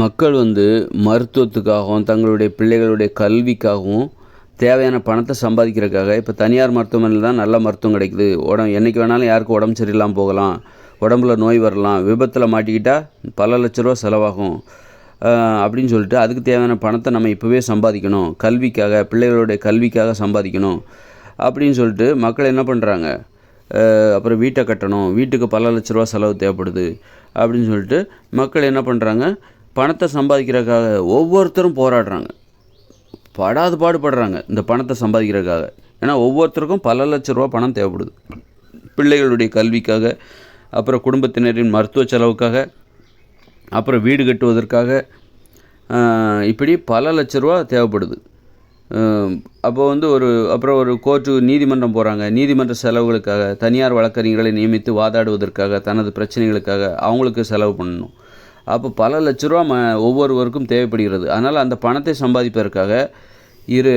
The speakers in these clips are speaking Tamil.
மக்கள் வந்து மருத்துவத்துக்காகவும் தங்களுடைய பிள்ளைகளுடைய கல்விக்காகவும் தேவையான பணத்தை சம்பாதிக்கிறதுக்காக இப்போ தனியார் மருத்துவமனையில் தான் நல்ல மருத்துவம் கிடைக்குது. உடம்பு என்றைக்கு வேணாலும் யாருக்கும் உடம்பு சரியில்லாமல் போகலாம். உடம்புல நோய் வரலாம். விபத்தில் மாட்டிக்கிட்டால் பல லட்ச ரூபா செலவாகும். அப்படின்னு சொல்லிட்டு அதுக்கு தேவையான பணத்தை நம்ம இப்போவே சம்பாதிக்கணும். கல்விக்காக பிள்ளைகளுடைய கல்விக்காக சம்பாதிக்கணும். அப்படின்னு சொல்லிட்டு மக்கள் என்ன பண்ணுறாங்க அப்புறம் வீட்டை கட்டணும். வீட்டுக்கு பல லட்ச ரூபா செலவு தேவைப்படுது. அப்படின்னு சொல்லிட்டு மக்கள் என்ன பண்ணுறாங்க பணத்தை சம்பாதிக்கிறதுக்காக ஒவ்வொருத்தரும் போராடுறாங்க. படாது பாடுபடுறாங்க இந்த பணத்தை சம்பாதிக்கிறதுக்காக. ஏன்னா ஒவ்வொருத்தருக்கும் பல லட்ச ரூபா பணம் தேவைப்படுது. பிள்ளைகளுடைய கல்விக்காக அப்புறம் குடும்பத்தினரின் மருத்துவ செலவுக்காக அப்புறம் வீடு கட்டுவதற்காக இப்படி பல லட்ச ரூபா தேவைப்படுது. அப்போ வந்து ஒரு அப்புறம் ஒரு கோர்ட்டு நீதிமன்றம் போகிறாங்க நீதிமன்ற செலவுகளுக்காக தனியார் வழக்கறிஞர்களை நியமித்து வாதாடுவதற்காக தனது பிரச்சனைகளுக்காக அவங்களுக்கு செலவு பண்ணணும். அப்போ பல லட்ச ரூபா ம ஒவ்வொருவருக்கும் தேவைப்படுகிறது. அதனால் அந்த பணத்தை சம்பாதிப்பதற்காக இரு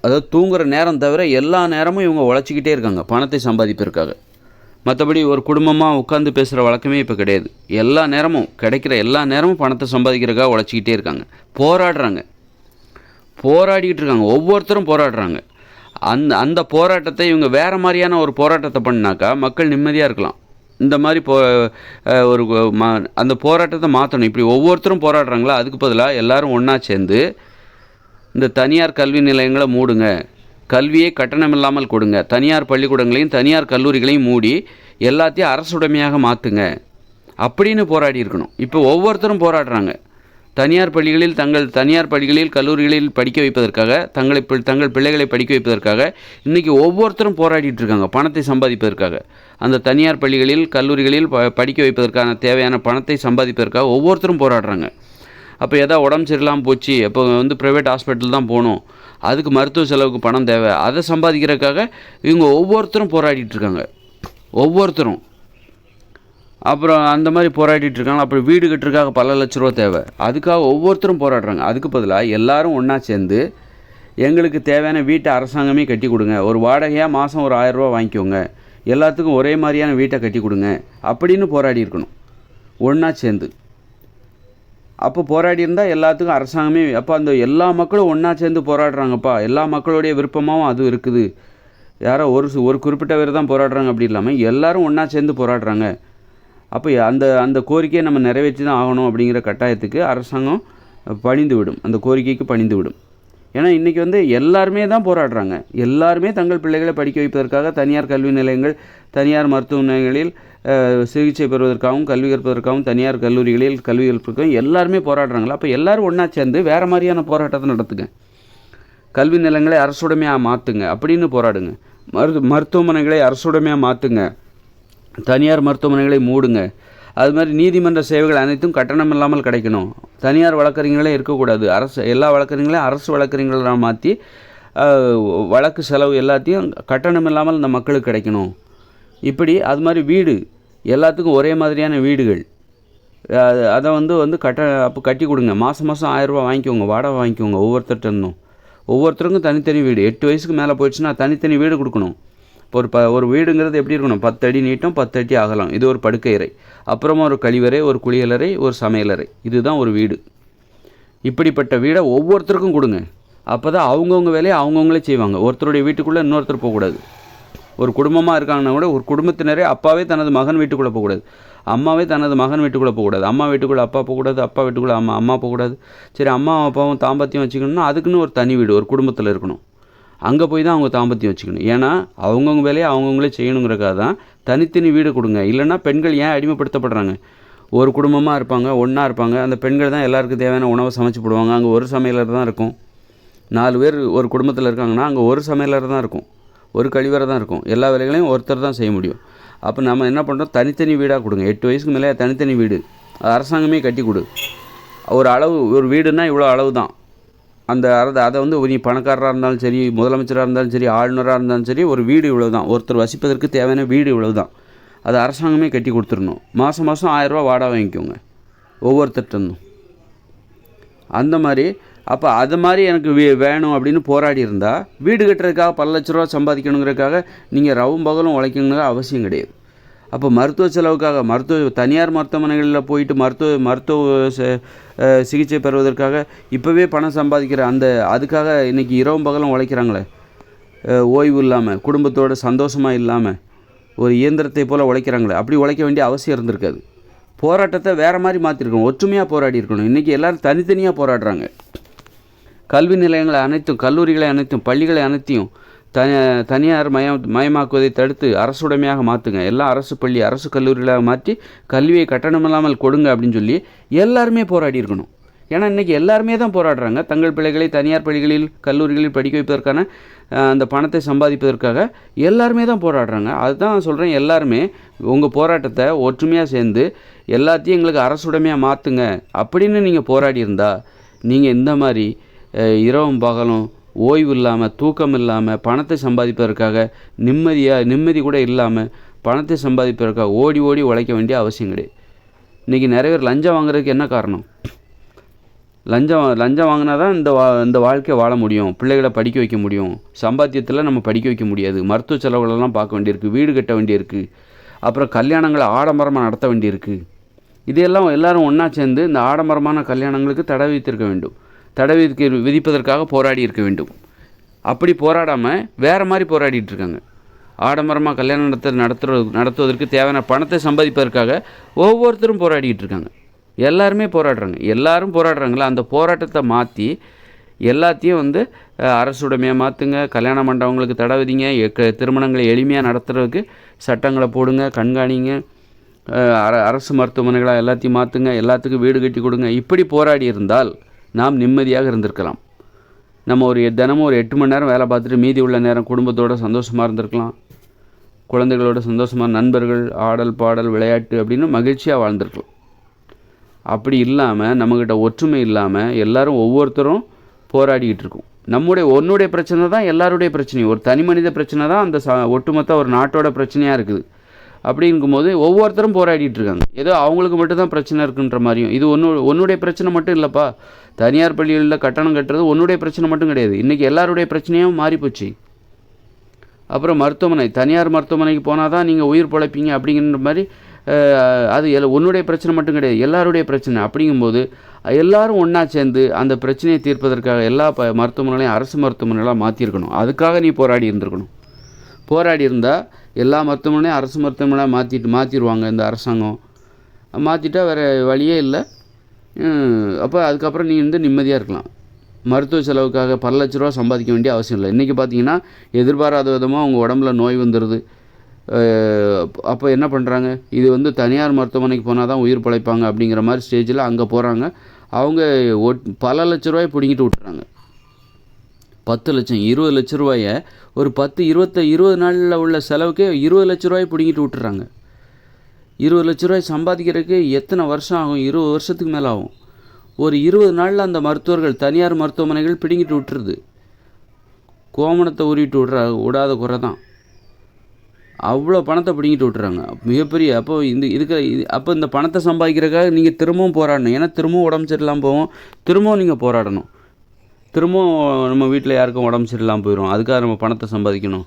அதாவது தூங்குற நேரம் தவிர எல்லா நேரமும் இவங்க உழைச்சிக்கிட்டே இருக்காங்க பணத்தை சம்பாதிப்பதற்காக. மற்றபடி ஒரு குடும்பமாக உட்காந்து பேசுகிற வழக்கமே இப்போ கிடையாது. எல்லா நேரமும் கிடைக்கிற எல்லா நேரமும் பணத்தை சம்பாதிக்கிறதுக்காக உழைச்சிக்கிட்டே இருக்காங்க. போராடுறாங்க. போராடிக்கிட்டு இருக்காங்க. ஒவ்வொருத்தரும் போராடுறாங்க. அந்த அந்த போராட்டத்தை இவங்க வேறு மாதிரியான ஒரு போராட்டத்தை பண்ணாக்கா மக்கள் நிம்மதியாக இருக்கலாம். இந்த மாதிரி போ ஒரு அந்த போராட்டத்தை மாற்றணும் இப்படி ஒவ்வொருத்தரும் போராடுறாங்களா? அதுக்கு பதிலாக எல்லாரும் ஒன்றா சேர்ந்து இந்த தனியார் கல்வி நிலையங்களை மூடுங்க. கல்வியை கட்டணம் இல்லாமல் கொடுங்க. தனியார் பள்ளிக்கூடங்களையும் தனியார் கல்லூரிகளையும் மூடி எல்லாத்தையும் அரசுடைமையாக மாற்றுங்க அப்படின்னு போராடி இருக்கணும். இப்போ ஒவ்வொருத்தரும் போராடுறாங்க. தனியார் பள்ளிகளில் தங்கள் தனியார் பள்ளிகளில் கல்லூரிகளில் படிக்க வைப்பதற்காக தங்களை தங்கள் பிள்ளைகளை படிக்க வைப்பதற்காக இன்றைக்கி ஒவ்வொருத்தரும் போராடிட்டு இருக்காங்க பணத்தை சம்பாதிப்பதற்காக. அந்த தனியார் பள்ளிகளில் கல்லூரிகளில் ப படிக்க வைப்பதற்கான தேவையான பணத்தை சம்பாதிப்பதற்காக ஒவ்வொருத்தரும் போராடுறாங்க. அப்போ எதாவது உடம்பு சரியில்லாமல் போச்சு அப்போ வந்து ப்ரைவேட் ஹாஸ்பிட்டல் தான் போகணும். அதுக்கு மருத்துவ செலவுக்கு பணம் தேவை. அதை சம்பாதிக்கிறதுக்காக இவங்க ஒவ்வொருத்தரும் போராடிட்டு இருக்காங்க. ஒவ்வொருத்தரும். அப்புறம் அந்த மாதிரி போராடிட்டு இருக்காங்க. அப்புறம் வீடு கட்டுறதுக்காக பல லட்ச ரூபா தேவை. அதுக்காக ஒவ்வொருத்தரும் போராடுறாங்க. அதுக்கு பதிலாக எல்லாரும் ஒன்றா சேர்ந்து எங்களுக்கு தேவையான வீட்டை அரசாங்கமே கட்டி கொடுங்க. ஒரு வாடகையாக மாதம் ஒரு ஆயிரம் வாங்கிக்கோங்க. எல்லாத்துக்கும் ஒரே மாதிரியான வீட்டை கட்டி கொடுங்க அப்படின்னு போராடி இருக்கணும். ஒன்றா சேர்ந்து. அப்போ போராடி இருந்தால் எல்லாத்துக்கும் அரசாங்கமே அப்போ அந்த எல்லா மக்களும் ஒன்றா சேர்ந்து போராடுறாங்கப்பா. எல்லா மக்களுடைய விருப்பமாகவும் அது இருக்குது. யாரோ ஒரு சு- ஒரு குறிப்பிட்ட பேர் தான் போராடுறாங்க அப்படி இல்லாமல் எல்லோரும் ஒன்றா சேர்ந்து போராடுறாங்க. அப்போ அந்த அந்த கோரிக்கையை நம்ம நிறைவேற்றி தான் ஆகணும் அப்படிங்கிற கட்டாயத்துக்கு அரசாங்கம் பணிந்து விடும் அந்த கோரிக்கைக்கு பணிந்து விடும் ஏன்னா இன்றைக்கி வந்து எல்லாருமே தான் போராடுறாங்க. எல்லாருமே தங்கள் பிள்ளைகளை படிக்க வைப்பதற்காக தனியார் கல்வி நிலையங்கள் தனியார் மருத்துவமனைகளில் சிகிச்சை பெறுவதற்காகவும் கல்வி கற்பதற்காகவும் தனியார் கல்லூரிகளில் கல்வி கற்பதற்காகவும் எல்லாருமே போராடுறாங்களா? அப்போ எல்லாரும் ஒன்றா சேர்ந்து வேறு மாதிரியான போராட்டத்தை நடத்துங்க. கல்வி நிலங்களை அரசுடைமையாக மாற்றுங்க அப்படின்னு போராடுங்க. மருத்து மருத்துவமனைகளை அரசுடைமையாக மாற்றுங்க தனியார் மருத்துவமனைகளை மூடுங்க. அது மாதிரி நீதிமன்ற சேவைகள் அனைத்தும் கட்டணம் இல்லாமல் கிடைக்கணும். தனியார் வழக்கறிஞர்களே இருக்கக்கூடாது. அரசு எல்லா வழக்கறிஞர்களையும் அரசு வழக்கறிஞர்களாக மாற்றி வழக்கு செலவு எல்லாத்தையும் கட்டணம் இல்லாமல் இந்த மக்களுக்கு கிடைக்கணும். இப்படி அது மாதிரி வீடு எல்லாத்துக்கும் ஒரே மாதிரியான வீடுகள். அது அதை வந்து வந்து கட்ட அப்போ கட்டி கொடுங்க. மாதம் மாதம் ஆயிரரூபா வாங்கிக்கோங்க. வாடகை வாங்கிக்கோங்க. ஒவ்வொருத்தர்கிட்ட இருந்தும் ஒவ்வொருத்தருக்கும் தனித்தனி வீடு. எட்டு வயசுக்கு மேலே போயிடுச்சுன்னா தனித்தனி வீடு கொடுக்கணும். இப்போ ஒரு ப ஒரு வீடுங்கிறது எப்படி இருக்கணும்? பத்தடி நீட்டம் பத்து அடி அகலம். இது ஒரு படுக்கை அறை அப்புறமா ஒரு கழிவறை ஒரு குளியலறை ஒரு சமையலறை இதுதான் ஒரு வீடு. இப்படிப்பட்ட வீடை ஒவ்வொருத்தருக்கும் கொடுங்க. அப்போ தான் அவங்கவுங்க வேலையை அவங்கவுங்களே செய்வாங்க. ஒருத்தருடைய வீட்டுக்குள்ளே இன்னொருத்தர் போகக்கூடாது. ஒரு குடும்பமாக இருக்காங்கன்னா கூட ஒரு குடும்பத்தினரே அப்பாவே தனது மகன் வீட்டுக்குள்ளே போகக்கூடாது. அம்மாவே தனது மகன் வீட்டுக்குள்ளே போகக்கூடாது. அம்மா வீட்டுக்குள்ளே அப்பா போகக்கூடாது அப்பா வீட்டுக்குள்ளே அம்மா அம்மா போகக்கூடாது. சரி அம்மா அப்பாவும் தாம்பத்தியம் வச்சுக்கணும்னா அதுக்குன்னு ஒரு தனி வீடு ஒரு குடும்பத்தில் இருக்கணும். அங்கே போய் தான் அவங்க தாம்பத்தியம் வச்சுக்கணும். ஏன்னா அவங்கவுங்க வேலையை அவங்கவுங்களே செய்யணுங்கிறக்காக தான் தனித்தனி வீடு கொடுங்க. இல்லைன்னா பெண்கள் ஏன் அடிமைப்படுத்தப்படுறாங்க? ஒரு குடும்பமாக இருப்பாங்க ஒன்றா இருப்பாங்க அந்த பெண்கள் தான் எல்லாருக்கும் தேவையான உணவை சமைச்சு போடுவாங்க. அங்கே ஒரு சமையலர் தான் இருக்கும். நாலு பேர் ஒரு குடும்பத்தில் இருக்காங்கன்னா அங்கே ஒரு சமையலர் தான் இருக்கும். ஒரு கழிவறை தான் இருக்கும். எல்லா வேலைகளையும் ஒருத்தர் தான் செய்ய முடியும். அப்போ நம்ம என்ன பண்ணுறோம் தனித்தனி வீடாக கொடுங்க. எட்டு வயசுக்கு மேலே தனித்தனி வீடு. அது அரசாங்கமே கட்டி கொடு. ஒரு அளவு ஒரு வீடுனா இவ்வளோ அளவு தான் அந்த அதை அதை வந்து நீ பணக்காரராக இருந்தாலும் சரி முதலமைச்சராக இருந்தாலும் சரி ஆளுநராக இருந்தாலும் சரி ஒரு வீடு இவ்வளோ தான் ஒருத்தர் வசிப்பதற்கு தேவையான வீடு இவ்வளோ தான் அது அரசாங்கமே கட்டி கொடுத்துடணும். மாதம் மாதம் ஆயிரரூபா வாடகை வாங்கிக்கோங்க. ஒவ்வொருத்தர்ட்டும் அந்த மாதிரி அப்போ அது மாதிரி எனக்கு வே வேணும் அப்படின்னு போராடி இருந்தால் வீடு கட்டுறதுக்காக பல லட்ச ரூபா சம்பாதிக்கணுங்கிறதுக்காக நீங்கள் ரவும் பகலும் உழைக்கணுங்கிற அவசியம் கிடையாது. அப்போ மருத்துவ செலவுக்காக மருத்துவ தனியார் மருத்துவமனைகளில் போயிட்டு மருத்துவ மருத்துவ ச- சிகிச்சை பெறுவதற்காக இப்போவே பணம் சம்பாதிக்கிற அந்த அதுக்காக இன்றைக்கி இரவும் பகலும் உழைக்கிறாங்களே. ஓய்வு இல்லாமல் குடும்பத்தோட சந்தோஷமாக இல்லாமல் ஒரு இயந்திரத்தை போல் உழைக்கிறாங்களே. அப்படி உழைக்க வேண்டிய அவசியம் இருந்திருக்காது. போராட்டத்தை வேறு மாதிரி மாற்றிருக்கணும் ஒற்றுமையாக போராடி இருக்கணும். இன்றைக்கி எல்லோரும் தனித்தனியாக போராடுறாங்க. கல்வி நிலையங்களை அனைத்தும் கல்லூரிகளை அனைத்தும் பள்ளிகளை அனைத்தையும் த தனியார் மயம் மயமாக்குவதை தடுத்து அரசுடைமையாக மாற்றுங்க எல்லாம் அரசு பள்ளி அரசு கல்லூரிகளாக மாற்றி கல்வியை கட்டணமில்லாமல் கொடுங்க அப்படின்னு சொல்லி எல்லாருமே போராடி இருக்கணும். ஏன்னா இன்றைக்கி எல்லாருமே தான் போராடுறாங்க. தங்கள் பிள்ளைகளை தனியார் பள்ளிகளில் கல்லூரிகளில் படிக்க வைப்பதற்கான அந்த பணத்தை சம்பாதிப்பதற்காக எல்லாருமே தான் போராடுறாங்க. அதுதான் சொல்கிறேன் எல்லாருமே உங்கள் போராட்டத்தை ஒற்றுமையாக சேர்ந்து எல்லாத்தையும் எங்களுக்கு அரசுடைமையாக மாற்றுங்க அப்படின்னு நீங்கள் போராடி இருந்தால் நீங்கள் இந்த மாதிரி இரவும் பகலும் ஓய்வு இல்லாமல் தூக்கம் இல்லாமல் பணத்தை சம்பாதிப்பதற்காக நிம்மதியாக நிம்மதி கூட இல்லாமல் பணத்தை சம்பாதிப்பதற்காக ஓடி ஓடி உழைக்க வேண்டிய அவசியம் கிடையாது. இன்றைக்கி நிறைய பேர் லஞ்சம் வாங்குறதுக்கு என்ன காரணம்? லஞ்சம் லஞ்சம் வாங்கினா தான் இந்த வா இந்த வாழ்க்கையை வாழ முடியும். பிள்ளைகளை படிக்க வைக்க முடியும். சம்பாத்தியத்தில் நம்ம படிக்க வைக்க முடியாது. மருத்துவ செலவுகளெல்லாம் பார்க்க வேண்டியிருக்கு. வீடு கட்ட வேண்டியிருக்கு. அப்புறம் கல்யாணங்களை ஆடம்பரமாக நடத்த வேண்டியிருக்கு. இதையெல்லாம் எல்லாரும் ஒன்றா சேர்ந்து இந்த ஆடம்பரமான கல்யாணங்களுக்கு தடை விதித்திருக்க வேண்டும். தடை விதிக்க விதிப்பதற்காக போராடி இருக்க வேண்டும். அப்படி போராடாமல் வேறு மாதிரி போராடிட்டு இருக்காங்க. ஆடம்பரமாக கல்யாணம் நடத்த நடத்துறது நடத்துவதற்கு தேவையான பணத்தை சம்பாதிப்பதற்காக ஒவ்வொருத்தரும் போராடிட்டு இருக்காங்க. எல்லாருமே போராடுறாங்க. எல்லாரும் போராடுறாங்களா? அந்த போராட்டத்தை மாற்றி எல்லாத்தையும் வந்து அஹ், அரசுடைமையாக மாற்றுங்க கல்யாணம் பண்ணுறவங்களுக்கு தடை விதிங்க. எக்க- திருமணங்களை எளிமையாக நடத்துறதுக்கு சட்டங்களை போடுங்க கண்காணிங்க. அர அரசு மருத்துவமனைகளாக எல்லாத்தையும் மாற்றுங்க எல்லாத்துக்கும் வீடு கட்டி கொடுங்க. இப்படி போராடி இருந்தால் நாம் நிம்மதியாக இருந்திருக்கலாம். நம்ம ஒரு தினமும் ஒரு எட்டு மணி நேரம் வேலை பார்த்துட்டு மீதி உள்ள நேரம் குடும்பத்தோட சந்தோஷமாக இருந்திருக்கலாம். குழந்தைகளோட சந்தோஷமாக நண்பர்கள் ஆடல் பாடல் விளையாட்டு அப்படின்னு மகிழ்ச்சியாக வாழ்ந்திருக்கலாம். அப்படி இல்லாமல் நம்மக்கிட்ட ஒற்றுமை இல்லாமல் எல்லோரும் ஒவ்வொருத்தரும் போராடிக்கிட்டு இருக்கோம். நம்முடைய ஒன்னுடைய பிரச்சனை தான் எல்லாருடைய பிரச்சனையும். ஒரு தனி மனித பிரச்சனை தான் அந்த ச ஒட்டுமொத்த ஒரு நாட்டோட பிரச்சனையாக இருக்குது. அப்படிங்கும்போது ஒவ்வொருத்தரும் போராடிட்டு இருக்காங்க ஏதோ அவங்களுக்கு மட்டும்தான் பிரச்சனை இருக்குன்ற மாதிரியும். இது ஒன்று உன்னுடைய பிரச்சனை மட்டும் இல்லைப்பா. தனியார் பள்ளிகளில் கட்டணம் கட்டுறது உன்னுடைய பிரச்சனை மட்டும் கிடையாது. இன்றைக்கி எல்லாருடைய பிரச்சனையும் மாறிப்போச்சு. அப்புறம் மருத்துவமனை. தனியார் மருத்துவமனைக்கு போனால் தான் நீங்கள் உயிர் பிழைப்பீங்க அப்படிங்கிற மாதிரி அது எல் உன்னுடைய பிரச்சனை மட்டும் கிடையாது. எல்லாருடைய பிரச்சனை. அப்படிங்கும்போது எல்லாரும் ஒன்றா சேர்ந்து அந்த பிரச்சனையை தீர்ப்பதற்காக எல்லா ப மருத்துவமனைகளையும் அரசு மருத்துவமனைகளாக மாற்றிருக்கணும் அதுக்காக நீ போராடி இருந்திருக்கணும். போராடி இருந்தால் எல்லா மருத்துவமனையும் அரசு மருத்துவமனையாக மாற்றிட்டு மாற்றிடுவாங்க இந்த அரசாங்கம். மாற்றிட்டா வேறு வழியே இல்லை. அப்போ அதுக்கப்புறம் நீ வந்து நிம்மதியாக இருக்கலாம். மருத்துவ செலவுக்காக பல லட்ச ரூபா சம்பாதிக்க வேண்டிய அவசியம் இல்லை. இன்றைக்கி பார்த்தீங்கன்னா எதிர்பாராத விதமாக அவங்க உடம்புல நோய் வந்துடுது அப்போ என்ன பண்ணுறாங்க இது வந்து தனியார் மருத்துவமனைக்கு போனால் தான் உயிர் பிழைப்பாங்க அப்படிங்கிற மாதிரி ஸ்டேஜில் அங்கே போகிறாங்க அவங்க ஒட் பல லட்ச ரூபாய் பிடிங்கிட்டு விட்டுறாங்க. பத்து லட்சம் இருபது லட்ச ரூபாயை ஒரு பத்து இருபத்த இருபது நாளில் உள்ள செலவுக்கே இருபது லட்ச ரூபாய் பிடிங்கிட்டு விட்டுறாங்க. இருபது லட்ச ரூபாய் சம்பாதிக்கிறதுக்கு எத்தனை வருஷம் ஆகும்? இருபது வருஷத்துக்கு மேலே ஆகும். ஒரு இருபது நாளில் அந்த மருத்துவர்கள் தனியார் மருத்துவமனைகள் பிடிங்கிட்டு விட்டுருது. கோமணத்தை உருவிட்டு விட்ற விடாத குறை தான். அவ்வளோ பணத்தை பிடுங்கிட்டு விட்டுறாங்க. மிகப்பெரிய அப்போ இந்த இதுக்கு இது அப்போ இந்த பணத்தை சம்பாதிக்கிறதுக்காக நீங்கள் திரும்பவும் போராடணும். ஏன்னா திரும்பவும் உடம்பு சரியில்லாமல் போகும். திரும்பவும் நீங்கள் போராடணும். திரும்பவும் நம்ம வீட்டில் யாருக்கும் உடம்பு சரியில்லாமல் போயிடும் அதுக்காக நம்ம பணத்தை சம்பாதிக்கணும்.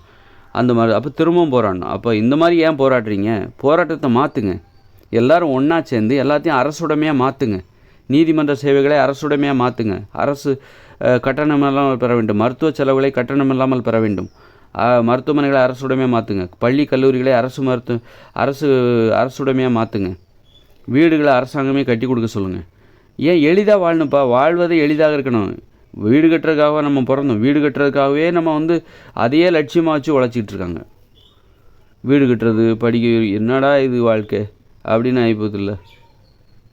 அந்த மாதிரி அப்போ திரும்பவும் போராடணும். அப்போ இந்த மாதிரி ஏன் போராடுறீங்க? போராட்டத்தை மாற்றுங்க எல்லோரும் ஒன்றா சேர்ந்து எல்லாத்தையும் அரசுடைமையாக மாற்றுங்க நீதிமன்ற சேவைகளை அரசுடைமையாக மாற்றுங்க அரசு கட்டணம் இல்லாமல் பெற வேண்டும். மருத்துவ செலவுகளை கட்டணம் இல்லாமல் பெற வேண்டும். மருத்துவமனைகளை அரசுடைமையாக மாற்றுங்க பள்ளி கல்லூரிகளை அரசு மருத்துவ அரசு அரசுடைமையாக மாற்றுங்க வீடுகளை அரசாங்கமே கட்டி கொடுக்க சொல்லுங்கள் ஏன் எளிதாக வாழணும்ப்பா? வாழ்வது எளிதாக இருக்கணும். வீடு கட்டுறதுக்காக நம்ம பிறந்தோம்? வீடு கட்டுறதுக்காகவே நம்ம வந்து அதையே லட்சியமாக வச்சு உழைச்சிட்டு இருக்காங்க. வீடு கட்டுறது படிக்க என்னடா இது வாழ்க்கை? அப்படின்னு ஆகிப்போதில்ல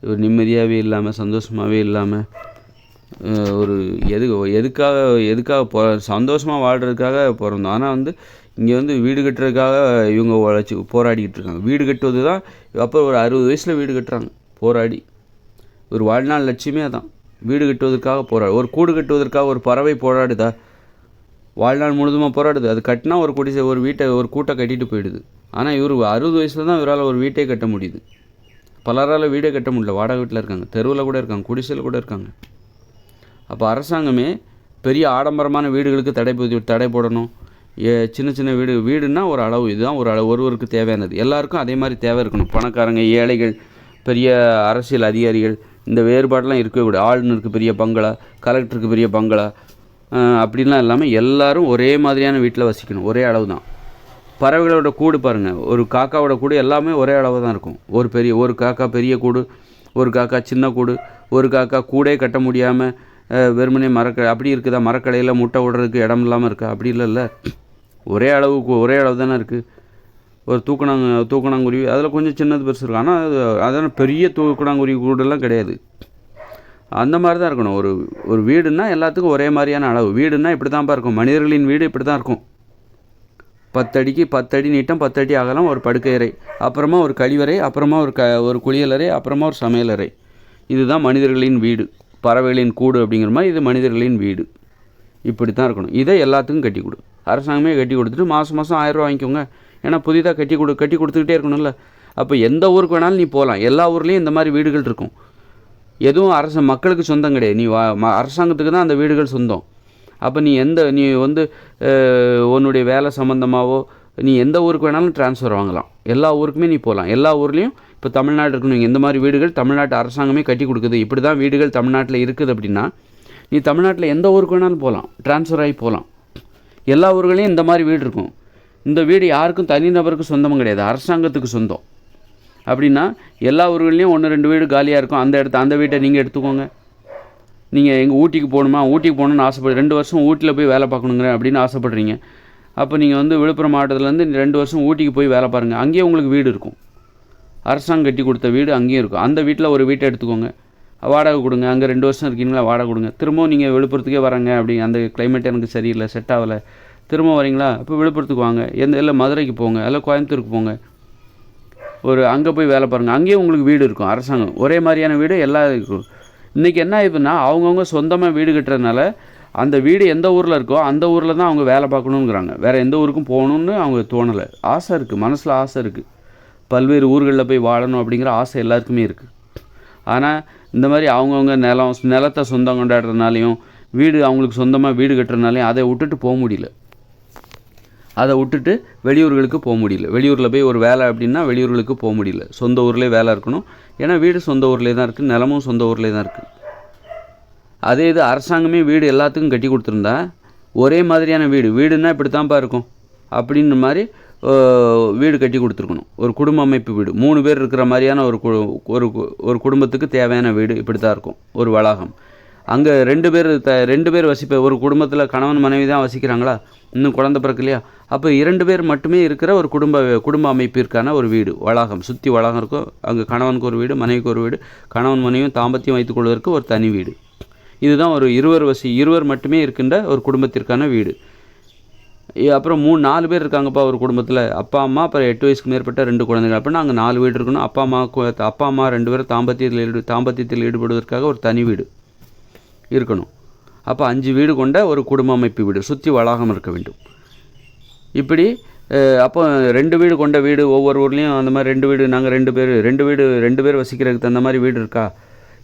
ஒரு நிம்மதியாகவே இல்லாமல் சந்தோஷமாகவே இல்லாமல் ஒரு எது எதுக்காக எதுக்காக பொ சந்தோஷமாக வாழ்கிறதுக்காக பிறந்தோம். ஆனால் வந்து இங்கே வந்து வீடு கட்டுறதுக்காக இவங்க உழைச்சி போராடிக்கிட்டு இருக்காங்க. வீடு கட்டுவது தான் அப்போ ஒரு அறுபது வயசில் வீடு கட்டுறாங்க. போராடி. ஒரு வாழ்நாள் லட்சியமே அதான். வீடு கட்டுவதற்காக போராடு. ஒரு கூடு கட்டுவதற்காக ஒரு பறவை போராடுதா? வாழ்நாள் முழுதுமாக போராடுது. அது கட்டினா ஒரு குடிசை ஒரு வீட்டை ஒரு கூட்டை கட்டிட்டு போயிடுது. ஆனால் இவர் அறுபது வயசில் தான் இவரால் ஒரு வீட்டே கட்ட முடியுது. பலரால் வீடே கட்ட முடியல. வாடகை வீட்டில் இருக்காங்க. தெருவில் கூட இருக்காங்க. குடிசையில் கூட இருக்காங்க. அப்போ அரசாங்கமே பெரிய ஆடம்பரமான வீடுகளுக்கு தடை போதி தடை போடணும். ஏ சின்ன சின்ன வீடு வீடுன்னா ஒரு அளவு. இதுதான் ஒரு அளவு. ஒருவருக்கு தேவையானது. எல்லாருக்கும் அதே மாதிரி தேவை இருக்கணும். பணக்காரங்க ஏழைகள் பெரிய அரசியல் அதிகாரிகள் இந்த வேறுபாடெலாம் இருக்கவே கூடாது. ஆளுநருக்கு பெரிய பங்களா கலெக்டருக்கு பெரிய பங்களா அப்படின்லாம் இல்லாமல் எல்லோரும் ஒரே மாதிரியான வீட்டில் வசிக்கணும். ஒரே அளவு தான் பறவைகளோட கூடு பாருங்கள் ஒரு காக்காவோட கூடு எல்லாமே ஒரே அளவு தான் இருக்கும். ஒரு பெரிய ஒரு காக்கா பெரிய கூடு ஒரு காக்கா சின்ன கூடு ஒரு காக்கா கூடே கட்ட முடியாமல் வெறுமனே மரக்க அப்படி இருக்குதா? மரக்கடையில் முட்டை விடுறதுக்கு இடம் இல்லாமல் இருக்கா? அப்படி இல்லைல்ல. ஒரே அளவு கூ- ஒரே அளவு தானே இருக்குது ஒரு தூக்கணாங்க தூக்கணாங்குருவி அதில் கொஞ்சம் சின்னது பெருசு இருக்கும். ஆனால் அது அதான பெரிய தூக்கணாங்குருவி கூடெல்லாம் கிடையாது. அந்த மாதிரி தான் இருக்கணும். ஒரு ஒரு வீடுன்னா எல்லாத்துக்கும் ஒரே மாதிரியான அளவு. வீடுன்னா இப்படி தான்ப்பா இருக்கும். மனிதர்களின் வீடு இப்படி தான் இருக்கும். பத்தடிக்கு பத்தடி நீட்டம் பத்தடி அகலம் ஒரு படுக்கை அறை அப்புறமா ஒரு கழிவறை அப்புறமா ஒரு க ஒரு குளியலறை அப்புறமா ஒரு சமையலறை இதுதான் மனிதர்களின் வீடு. பறவைகளின் கூடு அப்படிங்கிற மாதிரி இது மனிதர்களின் வீடு. இப்படி தான் இருக்கணும். இதை எல்லாத்துக்கும் கட்டி கொடு. அரசாங்கமே கட்டி கொடுத்துட்டு மாதம் மாதம் ஆயிரரூவா வாங்கிக்கோங்க. ஏன்னா புதிதாக கட்டி கொடு கட்டி கொடுத்துக்கிட்டே இருக்கணும்ல. அப்போ எந்த ஊருக்கு வேணாலும் நீ போகலாம் எல்லா ஊர்லேயும் இந்த மாதிரி வீடுகள் இருக்கும். எதுவும் அரசு மக்களுக்கு சொந்தம் கிடையாது. நீ வா ம- அரசாங்கத்துக்கு தான் அந்த வீடுகள் சொந்தம். அப்போ நீ எந்த நீ வந்து உன்னுடைய வேலை சம்மந்தமாகவோ நீ எந்த ஊருக்கு வேணாலும் ட்ரான்ஸ்ஃபர் வாங்கலாம். எல்லா ஊருக்குமே நீ போகலாம் எல்லா ஊர்லேயும் இப்போ தமிழ்நாடு இருக்கணும். இந்த மாதிரி வீடுகள் தமிழ்நாட்டு அரசாங்கமே கட்டி கொடுக்குது. இப்படி தான் வீடுகள் தமிழ்நாட்டில் இருக்குது அப்படின்னா நீ தமிழ்நாட்டில் எந்த ஊருக்கு வேணாலும் போகலாம் ட்ரான்ஸ்ஃபர் ஆகி போகலாம் எல்லா ஊர்களையும் இந்த மாதிரி வீடு இருக்கும். இந்த வீடு யாருக்கும் தனிநபருக்கும் சொந்தமும் கிடையாது. அரசாங்கத்துக்கு சொந்தம். அப்படின்னா எல்லா ஊர்கள்லேயும் ஒன்று ரெண்டு வீடு காலியாக இருக்கும். அந்த இடத்த அந்த வீட்டை நீங்கள் எடுத்துக்கோங்க. நீங்கள் எங்கள் ஊட்டிக்கு போகணுமா? ஊட்டிக்கு போகணுன்னு ஆசைப்படு ரெண்டு வருஷம் ஊட்டியில் போய் வேலை பார்க்கணுங்கிற அப்படின்னு ஆசைப்பட்றீங்க. அப்போ நீங்கள் வந்து விழுப்புரம் மாவட்டத்துலேருந்து ரெண்டு வருஷம் ஊட்டிக்கு போய் வேலை பாருங்கள் அங்கேயே உங்களுக்கு வீடு இருக்கும். அரசாங்கம் கட்டி கொடுத்த வீடு அங்கேயும் இருக்கும். அந்த வீட்டில் ஒரு வீட்டை எடுத்துக்கோங்க. வாடகை கொடுங்க. அங்கே ரெண்டு வருஷம் இருக்கீங்களா? வாடகை கொடுங்க. திரும்பவும் நீங்கள் விழுப்புரத்துக்கே வராங்க அப்படி அந்த கிளைமேட் எனக்கு சரியில்லை செட் ஆகலை. திரும்ப வரீங்களா? இப்போ விழுப்புரத்துக்கு வாங்க. எந்த இல்லை மதுரைக்கு போங்க. இல்லை கோயம்புத்தூருக்கு போங்க. ஒரு அங்கே போய் வேலை பாருங்கள் அங்கேயும் உங்களுக்கு வீடு இருக்கும். அரசாங்கம். ஒரே மாதிரியான வீடு எல்லா இருக்கும் இன்றைக்கி என்ன ஆயிடுதுன்னா அவங்கவுங்க சொந்தமாக வீடு கட்டுறதுனால அந்த வீடு எந்த ஊரில் இருக்கோ அந்த ஊரில் தான் அவங்க வேலை பார்க்கணுங்கிறாங்க வேறு எந்த ஊருக்கும் போகணுன்னு அவங்க தோணலை. ஆசை இருக்குது மனசில் ஆசை இருக்குது பல்வேறு ஊர்களில் போய் வாழணும் அப்படிங்கிற ஆசை எல்லாருக்குமே இருக்குது ஆனால் இந்த மாதிரி அவங்கவுங்க நிலம் நிலத்தை சொந்தம் கொண்டாடுறதுனாலையும் வீடு அவங்களுக்கு சொந்தமாக வீடு கட்டுறதுனாலையும் அதை விட்டுட்டு போக முடியல. அதை விட்டுட்டு வெளியூர்களுக்கு போக முடியல. வெளியூரில் போய் ஒரு வேலை அப்படின்னா வெளியூர்களுக்கு போக முடியல. சொந்த ஊர்லேயே வேலை இருக்கணும். ஏன்னா வீடு சொந்த ஊர்லேயே தான் இருக்குது நிலமும் சொந்த ஊர்லேயே தான் இருக்குது அதே இது அரசாங்கமே வீடு எல்லாத்துக்கும் கட்டி கொடுத்துருந்தா ஒரே மாதிரியான வீடு. வீடுன்னா இப்படி தான்ப்பா இருக்கும்? அப்படின்ற மாதிரி வீடு கட்டி கொடுத்துருக்கணும். ஒரு குடும்ப அமைப்பு வீடு. மூணு பேர் இருக்கிற மாதிரியான ஒரு கு ஒரு ஒரு குடும்பத்துக்கு தேவையான வீடு இப்படி தான் இருக்கும். ஒரு வளாகம். அங்கே ரெண்டு பேர் த ரெண்டு பேர் வசிப்ப ஒரு குடும்பத்தில் கணவன் மனைவி தான் வசிக்கிறாங்களா? இன்னும் குழந்தை இல்லையா அப்போ இரண்டு பேர் மட்டுமே இருக்கிற ஒரு குடும்ப குடும்ப அமைப்பிற்கான ஒரு வீடு வளாகம். சுற்றி வளாகம் இருக்கும். அங்கே கணவனுக்கு ஒரு வீடு மனைவிக்கு ஒரு வீடு கணவன் மனைவியும் தாம்பத்தியம் வைத்துக் கொள்வதற்கு ஒரு தனி வீடு. இதுதான் ஒரு இருவர் வசி இருவர் மட்டுமே இருக்கின்ற ஒரு குடும்பத்திற்கான வீடு. அப்புறம் மூணு நாலு பேர் இருக்காங்கப்பா ஒரு குடும்பத்தில். அப்பா அம்மா அப்புறம் எட்டு வயசுக்கு மேற்பட்ட ரெண்டு குழந்தைகள். அப்படின்னா அங்கே நாலு வீடு இருக்கணும். அப்பா அம்மா அப்பா அம்மா ரெண்டு பேரும் தாம்பத்தியத்தில் ஈடு தாம்பத்தியத்தில் ஈடுபடுவதற்காக ஒரு தனி வீடு. இருக்கணும். அப்போ அஞ்சு வீடு கொண்ட ஒரு குடும்ப அமைப்பு வீடு சுற்றி வளாகம் இருக்க வேண்டும். இப்படி அப்போ ரெண்டு வீடு கொண்ட வீடு ஒவ்வொரு ஊர்லேயும் அந்த மாதிரி ரெண்டு வீடு நாங்கள் ரெண்டு பேர் ரெண்டு வீடு ரெண்டு பேர் வசிக்கிறதுக்கு தகுந்த மாதிரி வீடு இருக்கா?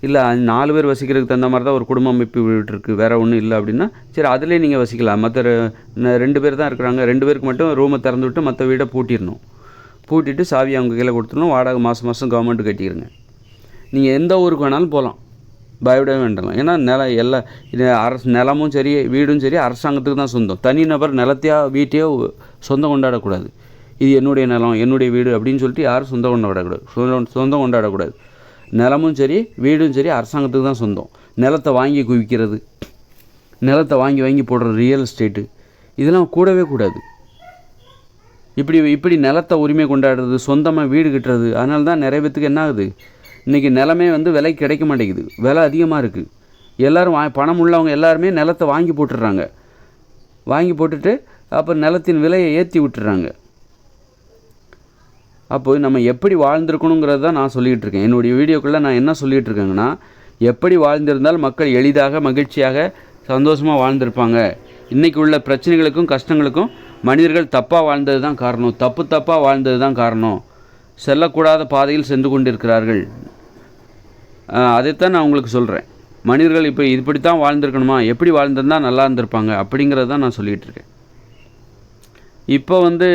இல்லை நாலு பேர் வசிக்கிறதுக்கு தகுந்த மாதிரி தான் ஒரு குடும்ப அமைப்பு வீடு இருக்குது வேறு ஒன்றும் இல்லை அப்படின்னா சரி அதிலே நீங்கள் வசிக்கலாம். மற்ற ரெண்டு பேர் தான் இருக்கிறாங்க. ரெண்டு பேருக்கு மட்டும் ரூமை திறந்து விட்டு மற்ற வீடை பூட்டிடணும். பூட்டிட்டு சாவி அவங்க கையில் கொடுத்துடணும். வாடகை மாதம் மாதம் கவர்மெண்ட் கட்டிடுங்க. நீங்கள் எந்த ஊருக்கு வேணாலும் போகலாம் பயப்படவே வேண்டாம் ஏன்னா நில எல்லா இது அரசு நிலமும் சரி வீடும் சரி அரசாங்கத்துக்கு தான் சொந்தம். தனிநபர் நிலத்தையோ வீட்டையோ சொந்தம் கொண்டாடக்கூடாது. இது என்னுடைய நிலம் என்னுடைய வீடு அப்படின்னு சொல்லிட்டு யாரும் சொந்தம் கொண்டாடக்கூடாது சொந்தம் சொந்தம் கொண்டாடக்கூடாது. நிலமும் சரி வீடும் சரி அரசாங்கத்துக்கு தான் சொந்தம். நிலத்தை வாங்கி குவிக்கிறது. நிலத்தை வாங்கி வாங்கி போடுற ரியல் எஸ்டேட்டு இதெல்லாம் கூடவே கூடாது. இப்படி இப்படி நிலத்தை உரிமை கொண்டாடுறது சொந்தமாக வீடு கட்டுறது அதனால தான் நிறைய பேத்துக்கு என்ன ஆகுது? இன்றைக்கி நிலமே வந்து விலை கிடைக்க மாட்டேங்குது. விலை அதிகமாக இருக்குது எல்லோரும் வா பணம் உள்ளவங்க எல்லாருமே நிலத்தை வாங்கி போட்டுடுறாங்க. வாங்கி போட்டுட்டு அப்போ நிலத்தின் விலையை ஏற்றி விட்டுறாங்க அப்போ நம்ம எப்படி வாழ்ந்திருக்கணுங்கிறது தான் நான் சொல்லிகிட்டு இருக்கேன். என்னுடைய வீடியோக்குள்ளே நான் என்ன சொல்லிகிட்டு இருக்கேங்கன்னா எப்படி வாழ்ந்திருந்தால் மக்கள் எளிதாக மகிழ்ச்சியாக சந்தோஷமாக வாழ்ந்திருப்பாங்க. இன்றைக்கி உள்ள பிரச்சனைகளுக்கும் கஷ்டங்களுக்கும் மனிதர்கள் தப்பாக வாழ்ந்தது தான் காரணம். தப்பு தப்பாக வாழ்ந்தது தான் காரணம். செல்லக்கூடாத பாதையில் சென்று கொண்டிருக்கிறார்கள். அதைத்தான் நான் உங்களுக்கு சொல்கிறேன் மனிதர்கள் இப்போ இப்படி தான் வாழ்ந்திருக்கணுமா? எப்படி வாழ்ந்திருந்தால் நல்லா இருந்திருப்பாங்க? அப்படிங்கிறத தான் நான் சொல்லிகிட்டு இருக்கேன். இப்போ வந்து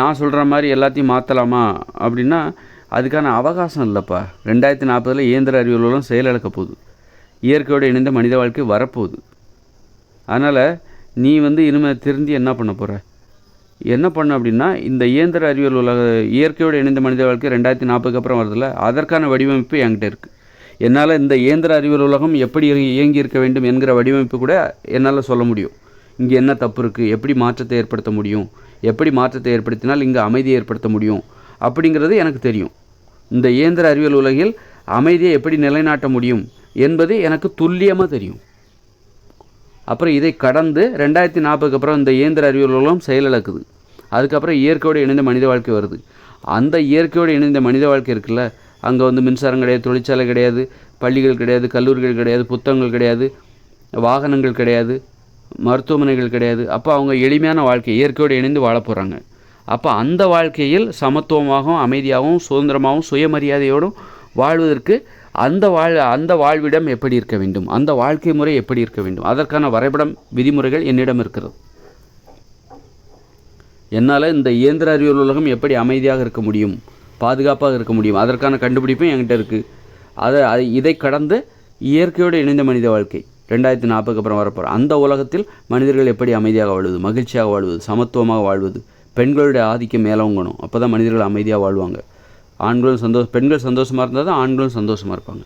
நான் சொல்கிற மாதிரி எல்லாத்தையும் மாற்றலாமா அப்படின்னா அதுக்கான அவகாசம் இல்லைப்பா. ரெண்டாயிரத்தி நாற்பதில் இயந்திர அறிவியலும் செயலிழக்க போகுது. இயற்கையோடு இணைந்த மனித வாழ்க்கை வரப்போகுது. அதனால் நீ வந்து இனிமேல் திருந்தி என்ன பண்ண போகிற என்ன பண்ண அப்படின்னா இந்த இயந்திர அறிவியல் உலக இயற்கையோடு இணைந்த மனித வாழ்க்கை ரெண்டாயிரத்தி நாற்பதுக்கு அப்புறம் வருதுல்ல அதற்கான வடிவமைப்பு என்கிட்ட இருக்குது என்னால் இந்த இயந்திர அறிவியல் உலகம் எப்படி இயங்கி- இயங்கி இருக்க வேண்டும் என்கிற வடிவமைப்பு கூட என்னால் சொல்ல முடியும். இங்கே என்ன தப்பு இருக்குது எப்படி மாற்றத்தை ஏற்படுத்த முடியும்? எப்படி மாற்றத்தை ஏற்படுத்தினால் இங்கே அமைதியை ஏற்படுத்த முடியும்? அப்படிங்கிறது எனக்கு தெரியும். இந்த இயந்திர அறிவியல் உலகில் அமைதியை எப்படி நிலைநாட்ட முடியும் என்பது எனக்கு துல்லியமாக தெரியும். அப்புறம் இதை கடந்து ரெண்டாயிரத்தி நாற்பதுக்கு அப்புறம் இந்த இயந்திர அறிவியல் உலகம் செயலிழக்குது. அதுக்கப்புறம் இயற்கையோடு இணைந்த மனித வாழ்க்கை வருது. அந்த இயற்கையோடு இணைந்த மனித வாழ்க்கை இருக்குல்ல அங்கே வந்து மின்சாரம் கிடையாது தொழிற்சாலை கிடையாது பள்ளிகள் கிடையாது கல்லூரிகள் கிடையாது புத்தகங்கள் கிடையாது வாகனங்கள் கிடையாது மருத்துவமனைகள் கிடையாது. அப்போ அவங்க எளிமையான வாழ்க்கை இயற்கையோடு இணைந்து வாழ போகிறாங்க அப்போ அந்த வாழ்க்கையில் சமத்துவமாகவும் அமைதியாகவும் சுதந்திரமாகவும் சுயமரியாதையோடும் வாழ்வதற்கு அந்த வாழ் அந்த வாழ்விடம் எப்படி இருக்க வேண்டும்? அந்த வாழ்க்கை முறை எப்படி இருக்க வேண்டும்? அதற்கான வரைபடம் விதிமுறைகள் என்னிடம் இருக்கிறது. என்னால் இந்த இயந்திர அறிவியல் உலகம் எப்படி அமைதியாக இருக்க முடியும்? பாதுகாப்பாக இருக்க முடியும். அதற்கான கண்டுபிடிப்பும் என்கிட்ட இருக்குது அதை அதை இதை கடந்து இயற்கையோடு இணைந்த மனித வாழ்க்கை ரெண்டாயிரத்தி நாற்பதுக்கு அப்புறம் வரப்போகிற அந்த உலகத்தில் மனிதர்கள் எப்படி அமைதியாக வாழ்வது மகிழ்ச்சியாக வாழ்வது சமத்துவமாக வாழ்வது பெண்களுடைய ஆதிக்கம் மேலோங்கணும் அப்போ தான் மனிதர்கள் அமைதியாக வாழ்வாங்க. ஆண்களும் சந்தோஷ பெண்கள் சந்தோஷமாக இருந்தால் தான் ஆண்களும் சந்தோஷமாக இருப்பாங்க.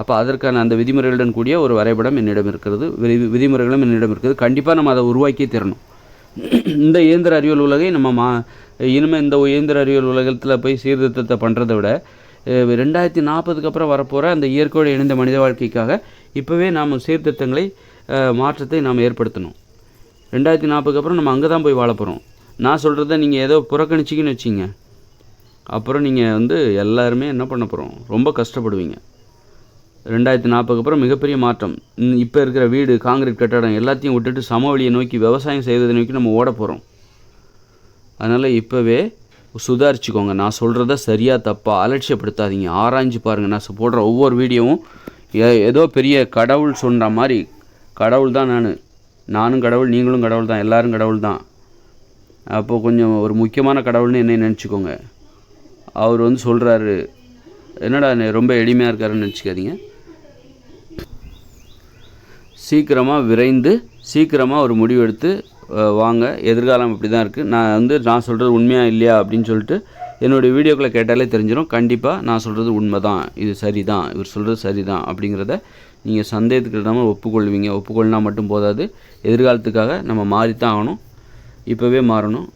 அப்போ அதற்கான அந்த விதிமுறைகளுடன் கூடிய ஒரு வரைபடம் என்னிடம் இருக்கிறது. விதி விதிமுறைகளும் என்னிடம் இருக்குது கண்டிப்பாக நம்ம அதை உருவாக்கியே தரணும். இந்த இயந்திர அறிவியல் உலகை நம்ம மா இனிமேல் இந்த இயந்திர அறிவியல் உலகத்தில் போய் சீர்திருத்தத்தை பண்ணுறதை விட ரெண்டாயிரத்தி நாற்பதுக்கு அப்புறம் வரப்போகிற அந்த இயற்கையோடு இணைந்த மனித வாழ்க்கைக்காக இப்போவே நாம் சீர்திருத்தங்களை மாற்றத்தை நாம் ஏற்படுத்தணும். ரெண்டாயிரத்தி நாற்பதுக்கு அப்புறம் நம்ம அங்கே தான் போய் வாழ போகிறோம் நான் சொல்கிறத நீங்கள் ஏதோ புறக்கணிச்சிக்கின்னு வச்சிங்க. அப்புறம் நீங்கள் வந்து எல்லாருமே என்ன பண்ண போகிறோம் ரொம்ப கஷ்டப்படுவீங்க. ரெண்டாயிரத்தி நாற்பதுக்கு அப்புறம் மிகப்பெரிய மாற்றம். இப்போ இருக்கிற வீடு காங்கிரீட் கட்டடம் எல்லாத்தையும் விட்டுட்டு சமவெளியை நோக்கி விவசாயம் செய்வதை நோக்கி நம்ம ஓட போகிறோம் அதனால் இப்போவே சுதாரிச்சுக்கோங்க. நான் சொல்கிறத சரியாக தப்பாக அலட்சியப்படுத்தாதீங்க. ஆராய்ஞ்சு பாருங்கள் நான் போடுற ஒவ்வொரு வீடியோவும் ஏதோ பெரிய கடவுள் சொல்கிற மாதிரி. கடவுள் தான் நான். நானும் கடவுள் நீங்களும் கடவுள் தான். எல்லாரும் கடவுள் தான். அப்போது கொஞ்சம் ஒரு முக்கியமான கடவுள்னு என்ன நினச்சிக்கோங்க. அவர் வந்து சொல்கிறாரு என்னடா ரொம்ப எளிமையாக இருக்காருன்னு நினச்சிக்காதீங்க. சீக்கிரமாக விரைந்து சீக்கிரமாக ஒரு முடிவெடுத்து வாங்க. எதிர்காலம் இப்படி தான் இருக்குது நான் வந்து நான் சொல்கிறது உண்மையாக இல்லையா அப்படின்னு சொல்லிட்டு என்னுடைய வீடியோக்களை கேட்டாலே தெரிஞ்சிடும் கண்டிப்பாக நான் சொல்கிறது உண்மை தான் இது சரி தான் இவர் சொல்கிறது சரி தான் அப்படிங்கிறத நீங்கள் சந்தேகத்துக்கு இல்லாமல் ஒப்புக்கொள்வீங்க. ஒப்புக்கொள்ளினா மட்டும் போதாது. எதிர்காலத்துக்காக நம்ம மாறித்தான் ஆகணும். இப்போவே மாறணும்.